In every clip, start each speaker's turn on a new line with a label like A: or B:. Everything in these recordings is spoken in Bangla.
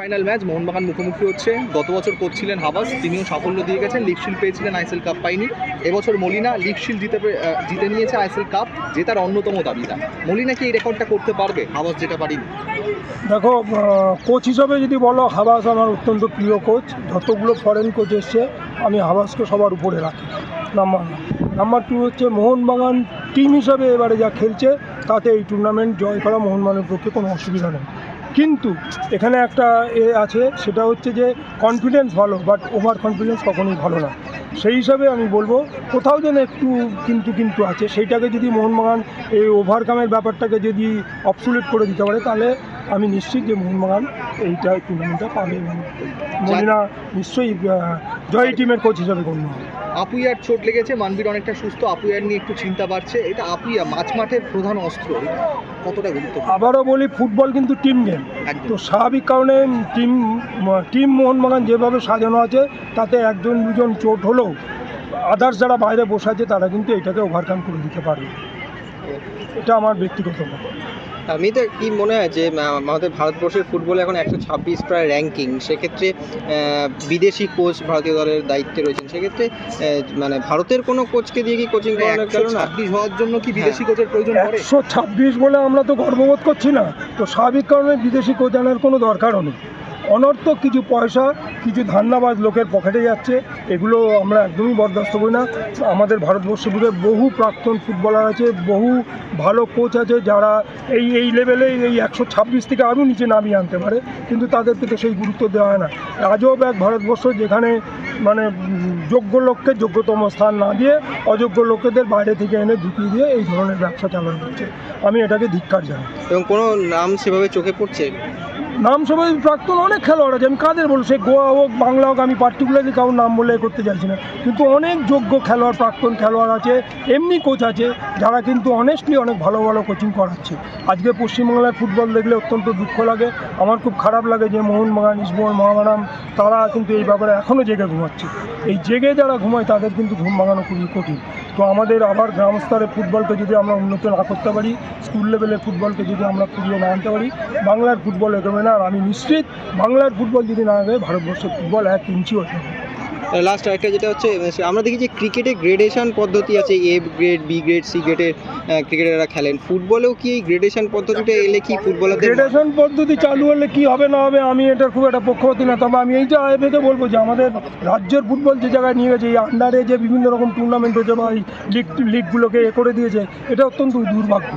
A: ফাইনাল ম্যাচ, মোহনবাগান মুখোমুখি হচ্ছে। গত বছর কোচ ছিলেন হাবাস, তিনিও সাফল্য দিয়ে গেছেন। লিগ শিল্ড পেয়েছিলেন আইএসএল কাপ পাইনি। এবছর মলিনা লিগ শিল্ড জিতে জিতে নিয়েছে আইএসএল কাপ, জেতার অন্যতম দাবিদার মলিনা কি এই রেকর্ডটা করতে পারবে? হাবাস যেটা পারিনি।
B: দেখো কোচ হিসাবে যদি বলো, হাবাস আমার অত্যন্ত প্রিয় কোচ যতগুলো ফরেন কোচ এসছে, আমি হাবাসকে সবার উপরে রাখি। নাম্বার নাম্বার টু হচ্ছে, মোহনবাগান টিম হিসাবে এবারে যা খেলছে, তাতে এই টুর্নামেন্ট জয় করা মোহনবাগানের পক্ষে কোনো অসুবিধা নেই। কিন্তু এখানে একটা এ আছে, সেটা হচ্ছে যে কনফিডেন্স ভালো বাট ওভার কনফিডেন্স কখনোই ভালো না। সেই হিসাবে আমি বলব, কোথাও যেন একটু কিন্তু কিন্তু আছে। সেইটাকে যদি মোহনবাগান, এই ওভারকামের ব্যাপারটাকে যদি অবসুলেট করে দিতে পারে, তাহলে আমি নিশ্চিত যে মোহনবাগান এইটা টুর্নামেন্টটা পাবে মলিনা নিশ্চয়ই জয় টিমের কোচ হিসাবে গণ্য হবে।
A: আপুইয়ার চোট লেগেছে মানবীর অনেকটা সুস্থ আপুইয়ার নিয়ে একটু চিন্তা বাড়ছে। এটা আপুইয়া মাঝ মাঠের প্রধান অস্ত্র। কতটা গুরুত্বপূর্ণ?
B: আবারও বলি ফুটবল কিন্তু টিম গেম। তো স্বাভাবিক কারণে টিম টিম মোহনবাগান যেভাবে সাজানো আছে তাতে একজন দুজন চোট হলেও আদার্স যারা বাইরে বসে আছে তারা কিন্তু এটাকে ওভারকাম করে দিতে পারবে। এটা আমার ব্যক্তিগত মত
C: এমনিতে কি মনে হয় যে আমাদের ভারতবর্ষের ফুটবলে এখন একশো ছাব্বিশ প্রায় র্যাঙ্কিং সেক্ষেত্রে বিদেশি কোচ ভারতীয় দলের দায়িত্বে রয়েছেন। সেক্ষেত্রে মানে ভারতের কোনো কোচকে দিয়ে কি কোচিং করানো
A: একশো ছাব্বিশ হওয়ার জন্য কি বিদেশি কোচের প্রয়োজন পড়ে?
B: একশো ছাব্বিশ বলে আমরা তো গর্ববোধ করছি না। তো স্বাভাবিক কারণে বিদেশি কোচ আনার কোনো দরকারও নেই। অনর্থক কিছু পয়সা কিছু ধান্দাবাজ লোকের পকেটে যাচ্ছে, এগুলো আমরা একদমই বরদাস্ত করি না। আমাদের ভারতবর্ষে বুঝে বহু প্রাক্তন ফুটবলার আছে, বহু ভালো কোচ আছে যারা এই এই লেভেলে এই একশো ছাব্বিশ থেকে আরও নিচে নামিয়ে আনতে পারে, কিন্তু তাদেরকে তো সেই গুরুত্ব দেওয়া হয় না। আজব এক ভারতবর্ষ যেখানে মানে যোগ্য লোককে যোগ্যতম স্থান না দিয়ে অযোগ্য লোকেদের বাইরে থেকে এনে ঢুকিয়ে দিয়ে এই ধরনের ব্যবসা চালানো হচ্ছে। আমি এটাকে ধিক্কার জানাই।
C: এবং কোনো নাম সেভাবে চোখে পড়ছে?
B: নাম সবাই প্রাক্তন অনেক খেলোয়াড় আছে। আমি কাদের বলব? সে গোয়া হোক, বাংলা হোক, আমি পার্টিকুলারলি কারোর নাম বলে করতে চাইছি না। কিন্তু অনেক যোগ্য খেলোয়াড়, প্রাক্তন খেলোয়াড় আছে, এমনি কোচ আছে, যারা কিন্তু অনেস্টলি অনেক ভালো ভালো কোচিং করাচ্ছে। আজকে পশ্চিমবাংলার ফুটবল দেখলে অত্যন্ত দুঃখ লাগে। আমার খুব খারাপ লাগে যে মোহনবাগান ইস্টবেঙ্গল মহামারাম তারা কিন্তু এই ব্যাপারে এখনও জেগে ঘুমাচ্ছে। এই জেগে যারা ঘুমায়, তাদের কিন্তু ঘুম ভাঙানো খুবই কঠিন। তো আমাদের আবার গ্রাম স্তরে ফুটবলকে যদি আমরা উন্নত না করতে পারি স্কুল লেভেলের ফুটবলকে যদি আমরা ফিরিয়ে না আনতে পারি, বাংলার ফুটবল এগোবে না। আর আমি নিশ্চিত বাংলার ফুটবল যদি না আগে ভারতবর্ষের ফুটবল এক ইঞ্চিও হবে না।
C: লাস্ট আরেকটা যেটা হচ্ছে আমরা দেখি যে ক্রিকেটে গ্রেডেশন পদ্ধতি আছে A grade B grade C গ্রেডের ক্রিকেটাররা খেলেন। ফুটবলেও কি এই গ্রেডেশন পদ্ধতিটা এলে কি ফুটবলারদের
B: গ্রেডেশন পদ্ধতি চালু হলে কি হবে না হবে, আমি এটা খুব একটা পক্ষপাতি না, তবে আমি এইটা আইএফএকে বলব যে আমাদের রাজ্যের ফুটবল যে জায়গায় নিয়ে গেছে, এই আন্ডারে যে বিভিন্ন রকম টুর্নামেন্ট হচ্ছে বা এই লিগ লিগগুলোকে এ করে দিয়েছে, এটা অত্যন্ত দুর্ভাগ্য।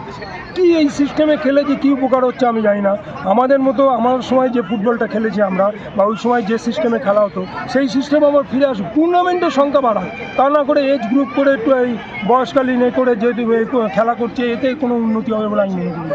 B: কি এই সিস্টেমে খেলে যে কী উপকার হচ্ছে আমি জানি না। আমাদের মতো, আমার সময় যে ফুটবলটা খেলেছি আমরা, বা ওই সময় যে সিস্টেমে খেলা হতো, সেই সিস্টেম আবার ফিরে আসুক টুর্নামেন্টের সংখ্যা বাড়ায় তা না করে এজ গ্রুপ করে একটু এই বয়সকালীন এ করে যেহেতু খেলা করছে, এতে কোনো উন্নতি হবে বলে আমি মনে করি।